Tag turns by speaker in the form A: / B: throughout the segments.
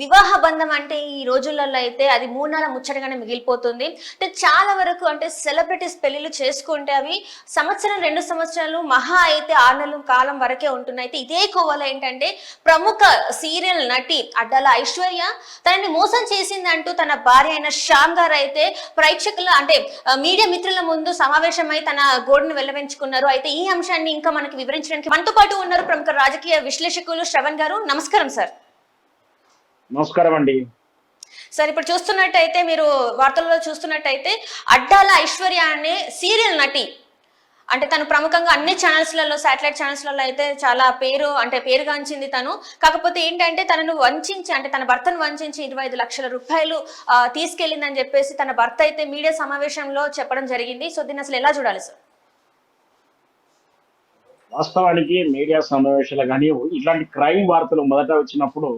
A: వివాహ బంధం అంటే ఈ రోజులలో అయితే అది మూడు ముచ్చటగానే మిగిలిపోతుంది. అంటే చాలా వరకు అంటే సెలబ్రిటీస్ పెళ్ళిళ్ళు చేసుకుంటే అవి సంవత్సరం రెండు సంవత్సరాలు మహా అయితే ఆరు నెలల కాలం వరకే ఉంటున్నాయి. అయితే ఇదే కోవల ఏంటంటే ప్రముఖ సీరియల్ నటి అడ్డాల ఐశ్వర్య తనని మోసం చేసిందంటూ తన భార్య అయిన శ్యామ్ గారు అయితే ప్రేక్షకుల అంటే మీడియా మిత్రుల ముందు సమావేశమై తన గోడును వెల్లవించుకున్నారు. అయితే ఈ అంశాన్ని ఇంకా మనకి వివరించడానికి మనతో పాటు ఉన్నారు ప్రముఖ రాజకీయ విశ్లేషకులు శ్రవణ్ గారు. నమస్కారం సార్.
B: నమస్కారం అండి
A: సార్ ఇప్పుడు చూస్తున్నట్టయితే మీరు వార్తల్లో చూస్తున్నట్టయితే అడ్డాల ఐశ్వర్య అనే సీరియల్ నటి అంటే తను ప్రముఖంగా అన్ని ఛానల్స్లలో శాటిలైట్ ఛానల్స్లలో అయితే చాలా పేరు అంటే పేరుగాంచింది తను. కాకపోతే ఏంటంటే తనను వంచించి అంటే తన భర్తను వంచించి ఇరవై ఐదు లక్షల రూపాయలు తీసుకెళ్ళిందని చెప్పేసి తన భర్త అయితే మీడియా సమావేశంలో చెప్పడం జరిగింది. సో దీన్ని అసలు ఎలా చూడాలి సార్?
B: వాస్తవానికి మీడియా సమావేశాలు కానీ ఇట్లాంటి క్రైమ్ వార్తలు మొదట వచ్చినప్పుడు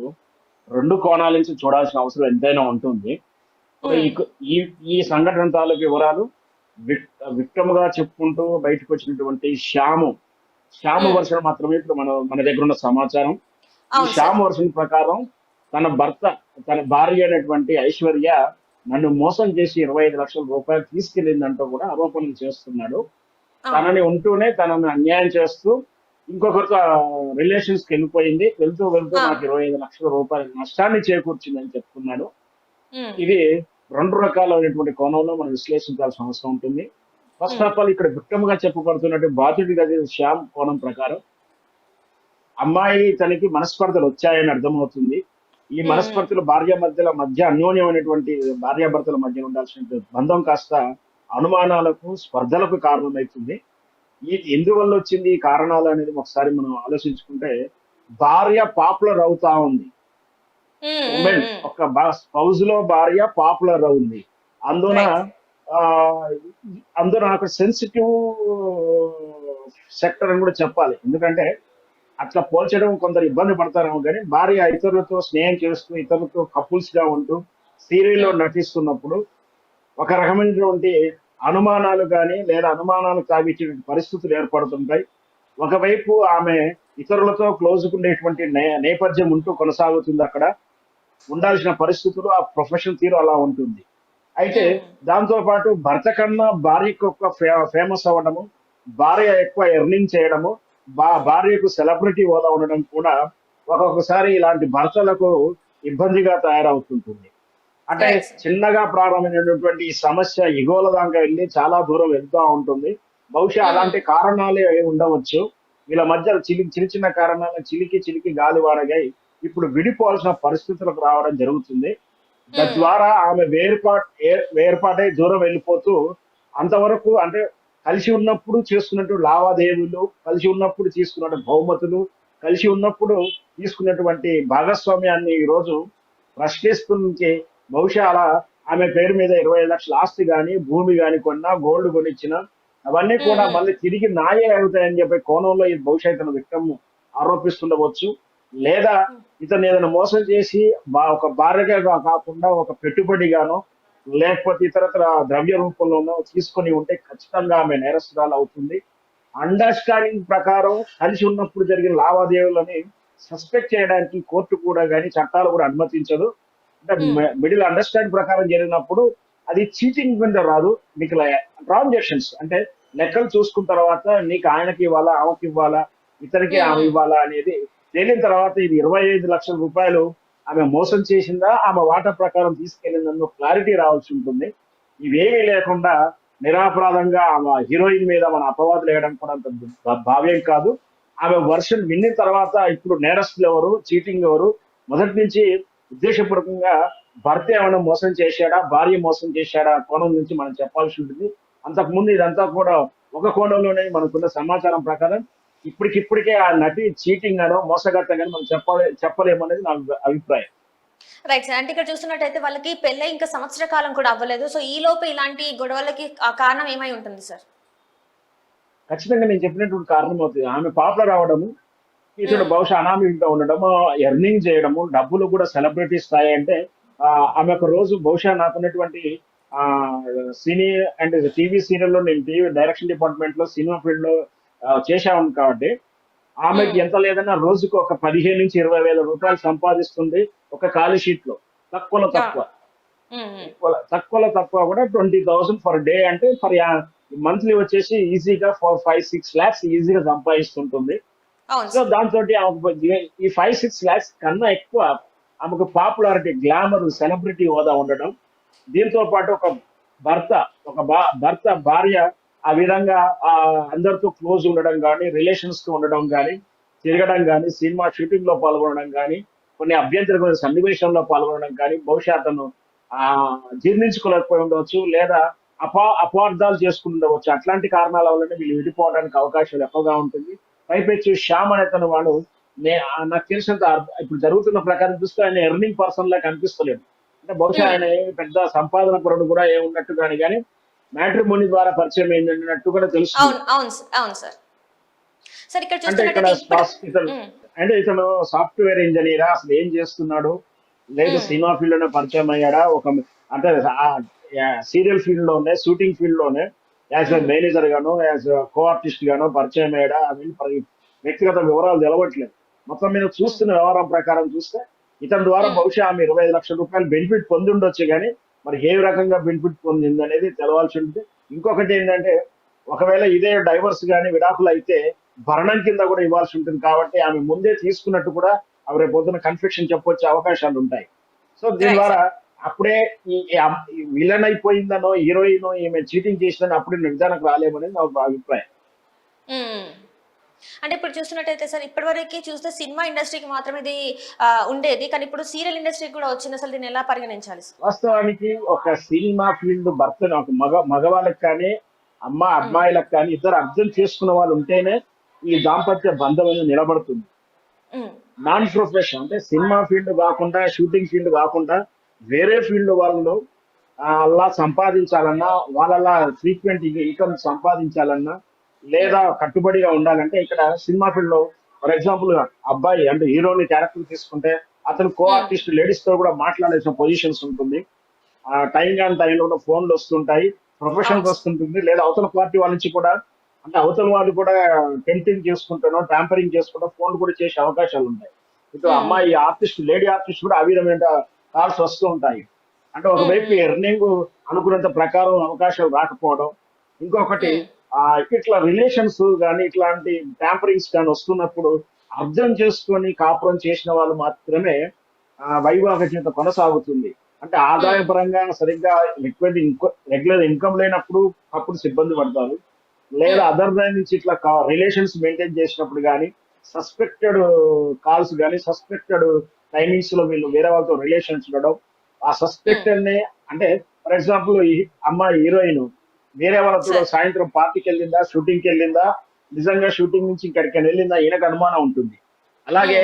B: రెండు కోణాల నుంచి చూడాల్సిన అవసరం ఎంతైనా ఉంటుంది. ఇప్పుడు ఈ- ఈ సంఘటన తాలూకు వివరాలు విక్టమ్గా చెప్పుకుంటూ బయటకు వచ్చినటువంటి శ్యాము. శ్యాము
A: Hmm.
B: వర్షన్ మాత్రమే ఇప్పుడు మన మన దగ్గర ఉన్న సమాచారం. ఈ శ్యామ్ వర్షన్ ప్రకారం తన భర్త తన భార్య అయినటువంటి ఐశ్వర్య నన్ను మోసం చేసి ఇరవై ఐదు లక్షల రూపాయలు తీసుకెళ్ళిందంటూ కూడా ఆరోపణలు చేస్తున్నాడు. తనని ఉంటూనే తనని అన్యాయం చేస్తూ ఇంకొకరితో రిలేషన్స్కి వెళ్ళిపోయింది. వెళ్తూ వెళ్తూ. నాకు ఇరవై ఐదు లక్షల రూపాయల నష్టాన్ని చేకూర్చిందని చెప్తున్నాడు ఇది రెండు రకాలైనటువంటి కోణంలో మనం విశ్లేషించాల్సిన అవసరం ఉంటుంది. ఫస్ట్ ఆఫ్ ఆల్ ఇక్కడ విక్టమ్గా చెప్పబడుతున్నట్టు బాధ్యుడిగా శ్యామ్ కోణం ప్రకారం. అమ్మాయి తనకి మనస్పర్ధలు వచ్చాయని అర్థమవుతుంది. ఈ. మనస్పర్ధలు భార్య మధ్యల మధ్య అన్యోన్యమైనటువంటి భార్యాభర్తల మధ్య ఉండాల్సిన బంధం కాస్త అనుమానాలకు స్పర్ధలకు కారణమవుతుంది. ఈ ఎందువల్ల వచ్చింది? ఈ కారణాలు అనేది ఒకసారి మనం ఆలోచించుకుంటే భార్య పాపులర్ అవుతా ఉంది. ఒక స్పౌజ్లో భార్య పాపులర్ ఉంది. అందున అందున ఒక సెన్సిటివ్ సెక్టర్ అని కూడా చెప్పాలి. ఎందుకంటే అట్లా పోల్చడం కొందరు ఇబ్బంది పడతారేమో కానీ భార్య ఇతరులతో స్నేహం చేస్తూ ఇతరులతో కపుల్స్గా ఉంటూ సీరియల్లో నటిస్తున్నప్పుడు ఒక రకమైనటువంటి అనుమానాలు కానీ లేదా అనుమానాలు తావిచ్చే పరిస్థితులు ఏర్పడుతుంటాయి. ఒకవైపు ఆమె ఇతరులతో క్లోజ్ ఉండేటువంటి నే- నేపథ్యం ఉంటూ కొనసాగుతుంది అక్కడ. ఉండాల్సిన పరిస్థితులు ఆ ప్రొఫెషన్ తీరు అలా ఉంటుంది. అయితే దాంతోపాటు భర్త కన్నా భార్యకు ఎక్కువ ఫేమస్ అవ్వడము భార్య ఎక్కువ ఎర్నింగ్ చేయడము బా భార్యకు సెలబ్రిటీ హోదా ఉండడం కూడా ఒక్కొక్కసారి ఇలాంటి భర్తలకు ఇబ్బందిగా తయారవుతుంటుంది. అంటే. చిన్నగా ప్రారంభమైనటువంటి ఈ సమస్య ఇగోల దాకా వెళ్ళి చాలా దూరం వెళ్తూ ఉంటుంది. బహుశా
A: Hmm.
B: అలాంటి కారణాలే అయి ఉండవచ్చు. వీళ్ళ మధ్య చిలి చిన్న చిన్న కారణాలు చిలికి చిలికి గాలివానగై ఇప్పుడు విడిపోవాల్సిన పరిస్థితులకు రావడం జరుగుతుంది. తద్వారా ఆమె వేరుపాటు వేరుపాటై దూరం వెళ్ళిపోతూ అంతవరకు అంటే కలిసి ఉన్నప్పుడు చేసుకున్నట్టు లావాదేవీలు కలిసి ఉన్నప్పుడు తీసుకున్న బహుమతులు కలిసి ఉన్నప్పుడు తీసుకున్నటువంటి భాగస్వామ్యాన్ని ఈ రోజు ప్రశ్నిస్తుంది బహుశా అలా ఆమె పేరు మీద ఇరవై ఐదు లక్షల ఆస్తి గాని భూమి గాని కొన్నా గోల్డ్ కొనిచ్చిన అవన్నీ కూడా. మళ్ళీ తిరిగి నాయే అవుతాయని చెప్పే కోణంలో ఈ బహుశా ఇతను విక్రమ్ ఆరోపిస్తుండవచ్చు. లేదా ఇతను ఏదైనా మోసం చేసి ఒక భార్యగా కాకుండా ఒక పెట్టుబడిగానో లేకపోతే ఇతరత్ర ద్రవ్య రూపంలోనో తీసుకొని ఉంటే ఖచ్చితంగా ఆమె నేరస్తురాలు అవుతుంది. అండర్స్టాండింగ్ ప్రకారం కలిసి ఉన్నప్పుడు జరిగిన లావాదేవీలని సస్పెక్ట్ చేయడానికి కోర్టు కూడా కానీ చట్టాలు కూడా అనుమతించదు. అంటే. మిడిల్ అండర్స్టాండింగ్ ప్రకారం జరిగినప్పుడు అది చీటింగ్ కింద రాదు మీకు ట్రాన్సాక్షన్స్ అంటే లెక్కలు చూసుకున్న తర్వాత నీకు ఆయనకి ఇవ్వాలా ఆమెకి ఇవ్వాలా ఇతనికి ఆమె. ఇవ్వాలా అనేది తేలిన తర్వాత ఇది ఇరవై ఐదు లక్షల రూపాయలు ఆమె మోసం చేసిందా ఆమె వాటా ప్రకారం తీసుకెళ్ళిందన్న క్లారిటీ రావాల్సి ఉంటుంది ఇవేమీ లేకుండా నిరాపరాధంగా ఆమె హీరోయిన్ మీద మన అపవాదులు వేయడం కూడా అంత భావ్యం కాదు ఆమె వర్షన్ విన్న తర్వాత ఇప్పుడు నేరస్తులు ఎవరు చీటింగ్ ఎవరు మొదటి నుంచి ఉద్దేశపూర్వకంగా భర్త ఏమైనా మోసం చేశాడా? భార్య మోసం చేశాడా? కోణం నుంచి మనం చెప్పాల్సి ఉంటుంది. అంతకుముందు ఇదంతా కూడా ఒక కోణంలోనే మనకున్న సమాచారం ప్రకారం ఇప్పటికిప్పటికే ఆ నటి చీటింగ్ అనో మోసగట్టగానో మనం చెప్పాలి చెప్పలేమనేది నా అభిప్రాయం.
A: రైట్ సార్ అంటే ఇక్కడ చూస్తున్నట్టయితే వాళ్ళకి పెళ్ళై ఇంకా సంవత్సర కాలం కూడా అవ్వలేదు. సో ఈ లోపు ఇలాంటి గొడవలకి ఆ కారణం ఏమై ఉంటుంది సార్
B: ఖచ్చితంగా నేను చెప్పినటువంటి కారణం అవుతుంది. ఆమె పాపులర్ అవడము ఇతడు. బహుశా అనామీగా ఉండడము ఎర్నింగ్ చేయడము డబ్బులు కూడా సెలబ్రిటీ స్థాయి అంటే ఆమె ఒక రోజు బహుశా నాకున్నటువంటి ఆ సినీ అండ్ టీవీ సీరియల్లో నేను టీవీ డైరెక్షన్ డిపార్ట్మెంట్లో సినిమా ఫీల్డ్లో చేశాను కాబట్టి ఆమెకి. ఎంత లేదన్నా రోజుకు ఒక పదిహేను నుంచి ఇరవై వేల రూపాయలు సంపాదిస్తుంది ఒక ఖాళీ షీట్లో తక్కువలో తక్కువ తక్కువలో తక్కువ కూడా ట్వంటీ థౌసండ్ ఫర్ డే అంటే ఫర్ మంత్లీ వచ్చేసి ఈజీగా ఫోర్ ఫైవ్ సిక్స్ లాక్స్ ఈజీగా సంపాదిస్తుంటుంది సో దాంతో ఈ ఫైవ్ సిక్స్ లాక్స్ కన్నా ఎక్కువ ఆమెకు పాపులారిటీ గ్లామర్ సెలబ్రిటీ హోదా ఉండడం దీంతో పాటు ఒక భర్త ఒక భర్త భార్య ఆ విధంగా అందరితో క్లోజ్ ఉండడం కానీ రిలేషన్స్తో ఉండడం కానీ తిరగడం కానీ సినిమా షూటింగ్లో పాల్గొనడం కానీ కొన్ని అభ్యంతరమైన సన్నివేశంలో పాల్గొనడం కానీ బహుశా అతను ఆ జీర్ణించుకోలేకపోయి ఉండవచ్చు లేదా అపా అపార్థాలు చేసుకుని ఉండవచ్చు. అట్లాంటి కారణాల వల్లనే వీళ్ళు విడిపోవడానికి అవకాశాలు ఎక్కువగా ఉంటుంది. పైపెచ్చు శ్యామ్ అనే తను వాడు నాకు తెలిసినంత ఇప్పుడు జరుగుతున్న ప్రకారం చూస్తే ఆయన ఎర్నింగ్ పర్సన్ లా కనిపిస్తలేదు అంటే బహుశా
A: Hmm.
B: ఆయన పెద్ద సంపాదన పరుడు కూడా ఏ ఉన్నట్టు కానీ కానీ మ్యాట్రిమోని ద్వారా పరిచయం అయిందన్నట్టు కూడా తెలుసు అంటే ఇక్కడ ఇతను
A: ఉమ్,
B: అంటే ఇతను సాఫ్ట్వేర్ ఇంజనీర్ అసలు ఏం చేస్తున్నాడు? లేదు
A: Hmm.
B: సినిమా ఫీల్డ్లోనే పరిచయం అయ్యాడా? ఒక అంటే సీరియల్ ఫీల్డ్లోనే షూటింగ్ ఫీల్డ్లోనే యాజ్ ఎ మేనేజర్ గాను యాజ్ కో ఆర్టిస్ట్ గాను పరిచయం అయ్యాడా అవి వ్యక్తిగత వివరాలు తెలవట్లేదు. మొత్తం మీద చూస్తున్న వ్యవహారం ప్రకారం చూస్తే ఇతని ద్వారా
A: Hmm.
B: బహుశా ఆమె ఇరవై ఐదు లక్షల రూపాయలు బెనిఫిట్ పొంది ఉండొచ్చు కానీ మరి ఏ రకంగా బెనిఫిట్ పొందింది అనేది తెలవాల్సి ఉంటుంది. ఇంకొకటి ఏంటంటే ఒకవేళ ఇదే డైవర్స్ కానీ విడాకులు అయితే భరణం కింద కూడా ఇవ్వాల్సి ఉంటుంది కాబట్టి ఆమె ముందే తీసుకున్నట్టు కూడా ఆమె రేపు పొద్దున కన్ఫెక్షన్ చెప్పొచ్చే అవకాశాలు ఉంటాయి. సో దీని ద్వారా అప్పుడే ఈ విలన్ అయిపోయిందనో హీరోయిన్ ఈమె చీటింగ్ చేసిందని అప్పుడే నిర్ధారణకు రాలేమనేది నా అభిప్రాయం.
A: అంటే ఇప్పుడు చూస్తున్నట్టయితే సార్ ఇప్పటివరకు చూస్తే సినిమా ఇండస్ట్రీకి మాత్రమే ఇది ఉండేది. కానీ ఇప్పుడు సీరియల్ ఇండస్ట్రీకి కూడా వచ్చింది. అసలు దీన్ని ఎలా పరిగణించాలి
B: వాస్తవానికి ఒక సినిమా ఫీల్డ్ భర్తను ఒక మగ మగవాళ్ళకి కానీ అమ్మ అమ్మాయిలకు కానీ ఇద్దరు అర్థం చేసుకున్న వాళ్ళు ఉంటేనే ఈ దాంపత్య బంధం అనేది నిలబడుతుంది. నాన్ ప్రొఫెషన్ అంటే సినిమా ఫీల్డ్ కాకుండా షూటింగ్ ఫీల్డ్ కాకుండా వేరే ఫీల్డ్ వాళ్ళు అలా సంపాదించాలన్నా వాళ్ళలా ఫ్రీక్వెంట్ ఇన్కమ్ సంపాదించాలన్నా లేదా కట్టుబడిగా ఉండాలంటే ఇక్కడ సినిమా ఫీల్డ్లో ఫర్ ఎగ్జాంపుల్ అబ్బాయి అంటే హీరోని క్యారెక్టర్ తీసుకుంటే అతను కో ఆర్టిస్ట్ లేడీస్తో కూడా మాట్లాడాల్సిన పొజిషన్స్ ఉంటుంది. ఆ టైం కాని టైంలో కూడా ఫోన్లు వస్తుంటాయి ప్రొఫెషన్ వస్తుంటుంది లేదా అవతల పార్టీ వాళ్ళ నుంచి కూడా అంటే అవతల వాళ్ళు కూడా టెంటింగ్ చేసుకుంటానో ట్యాంపరింగ్ చేసుకుంటా ఫోన్ కూడా చేసే అవకాశాలు ఉంటాయి. ఇటు
A: Hmm.
B: అమ్మాయి ఆర్టిస్ట్ లేడీ ఆర్టిస్ట్ కూడా ఆ విధమైన కాల్స్ వస్తూ ఉంటాయి. అంటే ఒకవైపు. ఎర్నింగ్ అనుకున్నంత ప్రకారం అవకాశాలు రాకపోవడం ఇంకొకటి ఇట్లా రిలేషన్స్ కానీ ఇట్లాంటి ట్యాంపరింగ్స్ కానీ వస్తున్నప్పుడు అర్థం చేసుకొని కాపురం చేసిన వాళ్ళు మాత్రమే ఆ వైవాహిక జీవితం కొనసాగుతుంది. అంటే ఆదాయ పరంగా సరిగ్గా లిక్విడ్ రెగ్యులర్ ఇన్కమ్ లేనప్పుడు అప్పుడు సిబ్బంది పడతారు. లేదా అదర్ దాని నుంచి ఇట్లా రిలేషన్స్ మెయింటైన్ చేసినప్పుడు కానీ సస్పెక్టెడ్ కాల్స్ కానీ సస్పెక్టెడ్ టైమింగ్స్లో వీళ్ళు వేరే వాళ్ళతో రిలేషన్స్ ఉండడం ఆ సస్పెక్టెడ్ నే అంటే ఫర్ ఎగ్జాంపుల్ ఈ అమ్మాయి హీరోయిన్ వేరే వాళ్ళతో. సాయంత్రం పార్టీకి వెళ్ళిందా షూటింగ్కి వెళ్ళిందా నిజంగా షూటింగ్ నుంచి ఇక్కడికి వెళ్ళిందా ఈయనకు అనుమానం ఉంటుంది. అలాగే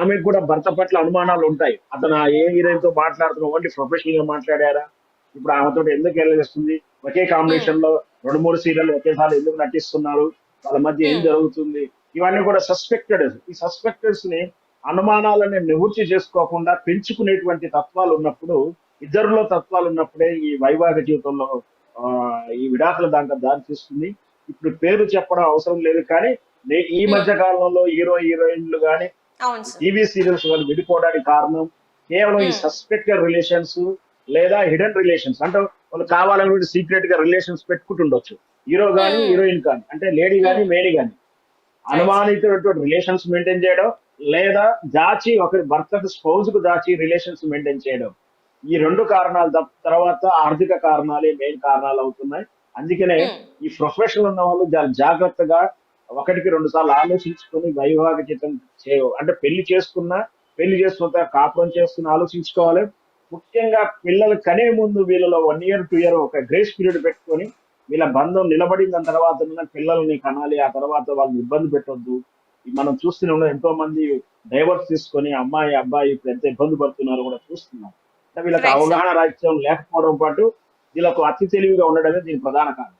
B: ఆమెకు కూడా భర్త పట్ల అనుమానాలు ఉంటాయి. అతను ఏ హీరోయిన్తో మాట్లాడుతున్నా ఓన్లీ ప్రొఫెషనల్గా మాట్లాడారా? ఇప్పుడు ఆమెతో ఎందుకు వెళ్ళేస్తుంది ఒకే కాంబినేషన్లో రెండు మూడు సీరియల్ ఒకేసారి ఎందుకు నటిస్తున్నారు? వాళ్ళ మధ్య ఏం. జరుగుతుంది? ఇవన్నీ కూడా సస్పెక్టెడ్ ఈ సస్పెక్టెడ్స్ని అనుమానాలని నివృత్తి చేసుకోకుండా పెంచుకునేటువంటి తత్వాలు ఉన్నప్పుడు ఇద్దరిలో తత్వాలు ఉన్నప్పుడే ఈ వైవాహిక జీవితంలో ఈ విడాకుల దాంట్లో దారి తీస్తుంది. ఇప్పుడు పేరు చెప్పడం అవసరం లేదు కానీ ఈ మధ్య కాలంలో హీరో హీరోయిన్లు కానీ టీవీ సీరియల్స్ వాళ్ళు విడిపోవడానికి కారణం కేవలం ఈ. సస్పెక్టెడ్ రిలేషన్స్ లేదా హిడెన్ రిలేషన్స్ అంటే వాళ్ళు కావాలని సీక్రెట్గా రిలేషన్స్ పెట్టుకుంటుండొచ్చు. హీరో గాని
A: Hmm.
B: హీరోయిన్ కానీ అంటే లేడీ గాని మేరీ గాని. అనుమానితమైనటువంటి రిలేషన్స్ మెయింటైన్ చేయడం లేదా దాచి ఒకరి భర్తకు స్పౌజ్కు దాచి రిలేషన్స్ మెయింటైన్ చేయడం. ఈ రెండు కారణాలు తర్వాత ఆర్థిక కారణాలే మెయిన్ కారణాలు అవుతున్నాయి. అందుకనే ఈ ప్రొఫెషన్ ఉన్న వాళ్ళు చాలా జాగ్రత్తగా ఒకటికి రెండు సార్లు ఆలోచించుకొని వైవాహిక జీతం చేయ అంటే పెళ్ళి చేసుకున్నా పెళ్ళి చేసుకున్న కాపురం చేసుకున్న ఆలోచించుకోవాలి. ముఖ్యంగా పిల్లలు కనే ముందు వీళ్ళలో వన్ ఇయర్ టూ ఇయర్ ఒక గ్రేస్ పీరియడ్ పెట్టుకొని వీళ్ళ బంధం నిలబడిన తర్వాత పిల్లల్ని కనాలి ఆ తర్వాత వాళ్ళని ఇబ్బంది పెట్టొద్దు. మనం చూస్తూనే ఉన్నాం ఎంతో మంది డైవర్స్ తీసుకొని అమ్మాయి అబ్బాయి ఇప్పుడు ఎంత ఇబ్బంది పడుతున్నారో కూడా చూస్తున్నాం అంటే వీళ్ళకి. అవగాహన రాజ్యం లేకపోవడం పాటు వీళ్ళకు అతి తెలివిగా ఉండడమే దీని ప్రధాన కారణం